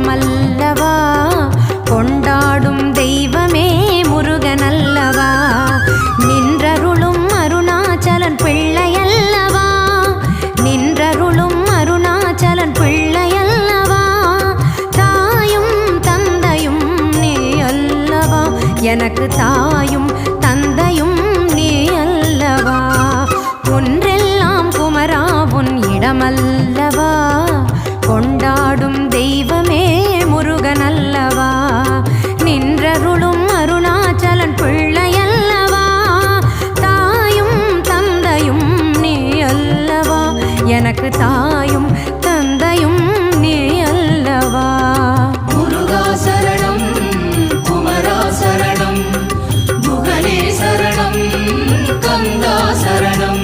இடமல்லவா கொண்டாடும் தெய்வமே முருகனல்லவா? நின்றருளும் அருணாச்சலன் பிள்ளையல்லவா? நின்றருளும் அருணாச்சலன் பிள்ளையல்லவா? தாயும் தந்தையும் நீ அல்லவா? எனக்கு தாயும் தந்தையும் நீ அல்லவா? ஒன்றெல்லாம் குமரா உன் இடமல்ல. எனக்கு தாயும் தந்தையும் நீ அல்லவா? முருகா சரணம் குமரா சரணம் புகனே சரணம் கங்கா சரணம்